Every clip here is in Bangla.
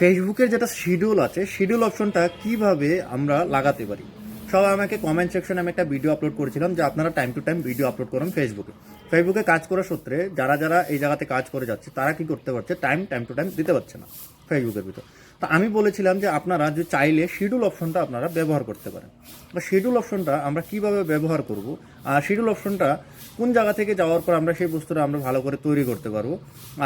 ফেসবুকের যেটা শিডিউল আছে শিডিউল অপশনটা কীভাবে আমরা লাগাতে পারি? সবাই আমাকে কমেন্ট সেকশনে আমি একটা ভিডিও আপলোড করেছিলাম, যে আপনারা time to time video upload করুন ফেসবুকে ফেসবুকে কাজ করার সূত্রে যারা যারা এই জায়গাতে কাজ করে যাচ্ছে, তারা কি করতে পারছে? টাইম টাইম টু টাইম দিতে পারছে না ফেসবুকের ভিতর। তো আমি বলেছিলাম যে আপনারা যে চাইলে শিডিউল অপশনটা আপনারা ব্যবহার করতে পারেন। বা শিডিউল অপশনটা আমরা কীভাবে ব্যবহার করব? আর শিডিউল অপশনটা কোন জায়গা থেকে যাওয়ার পর আমরা সেই বস্তুটা আমরা ভালো করে তৈরি করতে পারব।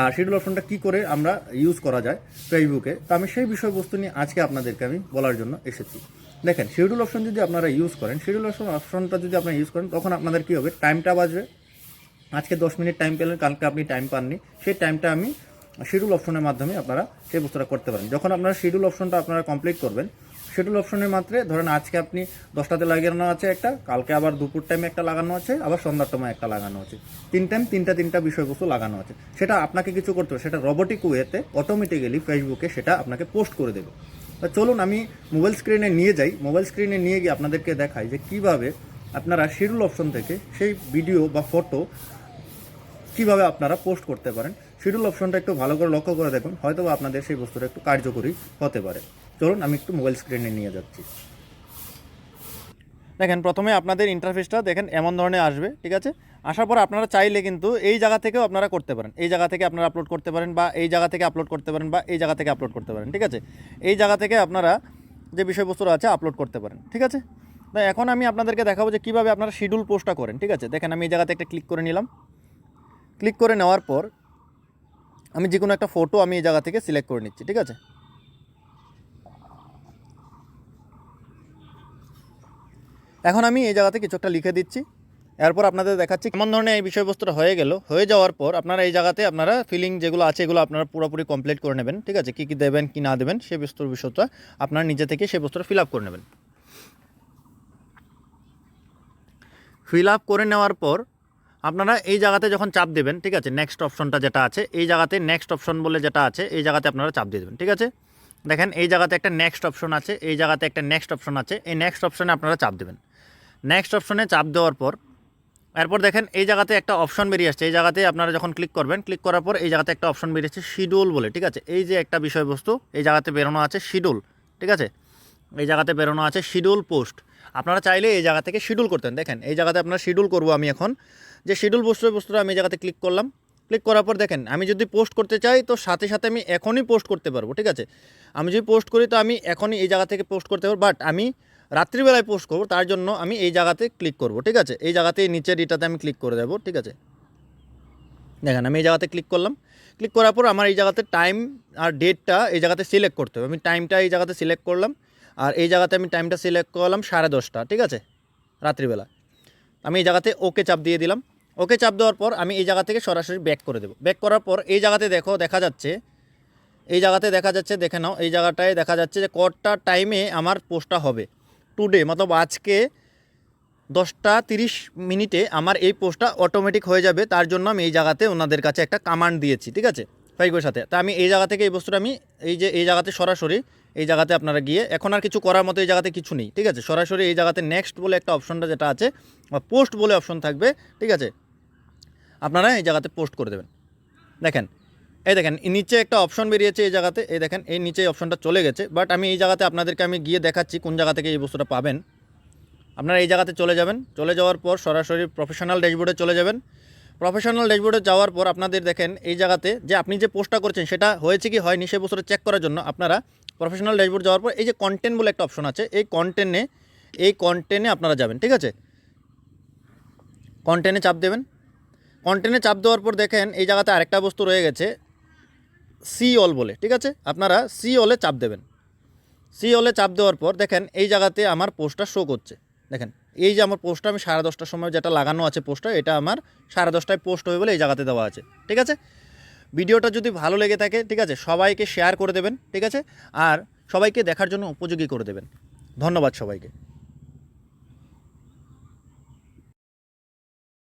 আর শিডিউল অপশনটা কি করে আমরা ইউজ করা যায় ফেসবুকে তো আমি সেই বিষয়বস্তু নিয়ে আজকে আপনাদেরকে আমি বলার জন্য এসেছি। দেখেন শিডিউল অপশন যদি আপনারা ইউজ করেন শিডিউল অপশন অপশনটা যদি আপনারা ইউজ করেন, তখন আপনাদের কী হবে? টাইমটা বাজবে আজকে দশ মিনিট টাইম পেলেন, কালকে আপনি টাইম পাননি। সেই টাইমটা আমি শিডিউল অপশনের মাধ্যমে আপনারা সেই বস্তুটা করতে পারেন। যখন আপনারা শিডিউল অপশনটা আপনারা কমপ্লিট করবেন শিডিউল অপশনের মাত্রে, ধরেন আজকে আপনি দশটাতে লাগানো আছে একটা, কালকে আবার দুপুর টাইমে একটা লাগানো আছে, আবার সন্ধ্যার সময় একটা লাগানো আছে। তিন টাইম তিনটা তিনটা বিষয়বস্তু লাগানো আছে। সেটা আপনাকে কিছু করতে হবে। সেটা রোবোটিক ওয়েতে অটোমেটিক্যালি ফেসবুকে সেটা আপনাকে পোস্ট করে দেবে। তা চলুন, আমি মোবাইল স্ক্রিনে নিয়ে যাই। মোবাইল স্ক্রিনে নিয়ে গিয়ে আপনাদেরকে দেখাই যে কীভাবে আপনারা শিডিউল অপশন থেকে সেই ভিডিও বা ফটো কীভাবে আপনারা পোস্ট করতে পারেন। শিডিউল অপশনটা একটু ভালো করে লক্ষ্য করে দেখুন। হয়তো আপনাদের সেই বস্তুটা একটু কার্যকরী হতে পারে। চলুন, আমি একটু মোবাইল স্ক্রিনে নিয়ে যাচ্ছি। দেখেন, প্রথমে আপনাদের ইন্টারফেসটা দেখেন, এমন ধরনের আসবে, ঠিক আছে? আসার পর আপনারা চাইলে কিন্তু এই জায়গা থেকেও আপনারা করতে পারেন। এই জায়গা থেকে আপনারা আপলোড করতে পারেন বা এই জায়গা থেকে আপলোড করতে পারেন বা এই জায়গা থেকে আপলোড করতে পারেন, ঠিক আছে? এই জায়গা থেকে আপনারা যে বিষয়বস্তুটা আছে আপলোড করতে পারেন, ঠিক আছে? তো এখন আমি আপনাদেরকে দেখাবো যে কীভাবে আপনারা শিডিউল পোস্টটা করেন, ঠিক আছে? দেখেন, আমি এই জায়গাতে একটা ক্লিক করে নিলাম। ক্লিক করে নেওয়ার পর আমি যে কোনো একটা ফটো আমি এই জায়গা থেকে সিলেক্ট করে নিচ্ছি, ঠিক আছে? এখন আমি এই জায়গাতে কিছু একটা লিখে দিচ্ছি। এরপর আপনাদের দেখাচ্ছি কেমন ধরনের এই বিষয়বস্তুটা হয়ে গেল। হয়ে যাওয়ার পর আপনারা এই জায়গাতে আপনারা ফিলিং যেগুলো আছে, এগুলো আপনারা পুরোপুরি কমপ্লিট করে নেবেন, ঠিক আছে? কী কী দেবেন, কী না দেবেন সেই বস্তুর বিষয়টা আপনারা নিজে থেকে সেই বস্তুটা ফিল আপ করে নেবেন। ফিল আপ করে নেওয়ার পর আপনারা এই জায়গাতে যখন চাপ দেবেন, ঠিক আছে? নেক্সট অপশনটা যেটা আছে, এই জায়গাতে নেক্সট অপশন বলে যেটা আছে, এই জায়গাতে আপনারা চাপ দিয়ে দেবেন, ঠিক আছে? দেখেন, এই জায়গাতে একটা নেক্সট অপশন আছে, এই জায়গাতে একটা নেক্সট অপশন আছে, এই নেক্সট অপশনে আপনারা চাপ দেবেন। নেক্সট অপশনে চাপ দেওয়ার পর, এরপর দেখেন এই জায়গাতে একটা অপশন বেরিয়ে আসছে। এই জায়গাতে আপনারা যখন ক্লিক করবেন ক্লিক করার পর এই জায়গাতে একটা অপশন বেরিয়ে আসছে শিডিউল বলে, ঠিক আছে? এই যে একটা বিষয়বস্তু, এই জায়গাতে বেরোনো আছে শিডিউল ঠিক আছে? এই জায়গাতে বেরোনো আছে শিডিউল পোস্ট আপনারা চাইলে এই জায়গা থেকে শিডিউল করতেন দেখেন, এই জায়গাতে আপনারা শিডিউল করব আমি এখন। যে শিডিউল বস্তুর বস্তুটা আমি এই জায়গাতে ক্লিক করলাম। ক্লিক করার পর দেখেন, আমি যদি পোস্ট করতে চাই, তো সাথে সাথে আমি এখনই পোস্ট করতে পারব, ঠিক আছে? আমি যদি পোস্ট করি, তো আমি এখনই এই জায়গা থেকে পোস্ট করতে পারব। বাট আমি রাত্রিবেলায় পোস্ট করব, তার জন্য আমি এই জায়গাতে ক্লিক করব, ঠিক আছে? এই জায়গাতে নিচের এটাতে আমি ক্লিক করে দেবো, ঠিক আছে? দেখেন, আমি এই জায়গাতে ক্লিক করলাম। ক্লিক করার পর আমার এই জায়গাতে টাইম আর ডেটটা এই জায়গাতে সিলেক্ট করতে হবে। আমি টাইমটা এই জায়গাতে সিলেক্ট করলাম, আর এই জায়গাতে আমি টাইমটা সিলেক্ট করলাম সাড়ে দশটা, ঠিক আছে? রাত্রিবেলা। আমি এই জায়গাতে ওকে চাপ দিয়ে দিলাম। ওকে চাপ দেওয়ার পর আমি এই জায়গা থেকে সরাসরি ব্যাক করে দেবো। ব্যাক করার পর এই জায়গাতে দেখো, দেখা যাচ্ছে, এই জায়গাতে দেখা যাচ্ছে, দেখে নাও, এই জায়গাটায় দেখা যাচ্ছে যে কটা টাইমে আমার পোস্টটা হবে। টুডে মতলব আজকে দশটা তিরিশ মিনিটে আমার এই পোস্টটা অটোমেটিক হয়ে যাবে, তার জন্য আমি এই জায়গাতে ওনাদের কাছে একটা কামান্ড দিয়েছি, ঠিক আছে? ফাইবের সাথে। তা আমি এই জায়গা থেকে এই বস্তুটা আমি এই যে, এই জায়গাতে সরাসরি এই জায়গাতে আপনারা গিয়ে, এখন আর কিছু করার মতো এই জায়গাতে কিছু নেই, ঠিক আছে? সরাসরি এই জায়গাতে নেক্সট বলে একটা অপশনটা যেটা আছে, বা পোস্ট বলে অপশন থাকবে, ঠিক আছে? আপনারা এই জায়গাতে পোস্ট করে দেবেন। দেখেন এই দেখেন নিচে একটা অপশন বেরিয়েছে এই জায়গাতে। এই দেখেন, এই নিচে অপশনটা চলে গেছে। বাট আমি এই জায়গাতে আপনাদেরকে আমি গিয়ে দেখাচ্ছি কোন জায়গা থেকে এই বস্তুটা পাবেন। আপনারা এই জায়গাতে চলে যাবেন। চলে যাওয়ার পর সরাসরি প্রফেশনাল ড্যাশবোর্ডে চলে যাবেন। প্রফেশনাল ড্যাশবোর্ডে যাওয়ার পর আপনাদের দেখেন, এই জায়গাতে যে আপনি যে পোস্টটা করছেন, সেটা হয়েছে কি হয়নি সে বস্তুটা চেক করার জন্য আপনারা প্রফেশনাল ড্যাশবোর্ড যাওয়ার পর এই যে কন্টেন্ট বলে একটা অপশন আছে, এই কন্টেন্টে এই কন্টেন্টে আপনারা যাবেন, ঠিক আছে? কন্টেন্টে চাপ দেবেন। কন্টেন্টে চাপ দেওয়ার পর দেখেন, এই জায়গাতে আরেকটা বস্তু রয়ে গেছে। সি অল বলে, ঠিক আছে? আপনারা সি অলে চাপ দেবেন। সি অলে চাপ দেওয়ার পর দেখেন এই জায়গাতে আমার পোস্টটা শো করছে। দেখেন, এই যে আমার পোস্টটা, আমি সাড়ে দশটার সময় যেটা লাগানো আছে পোস্টটা, এটা আমার সাড়ে দশটায় পোস্ট হয়ে বলে এই জায়গাতে দেওয়া আছে, ঠিক আছে? ভিডিওটা যদি ভালো লেগে থাকে, ঠিক আছে, সবাইকে শেয়ার করে দেবেন, ঠিক আছে? আর সবাইকে দেখার জন্য উপযোগী করে দেবেন। ধন্যবাদ সবাইকে।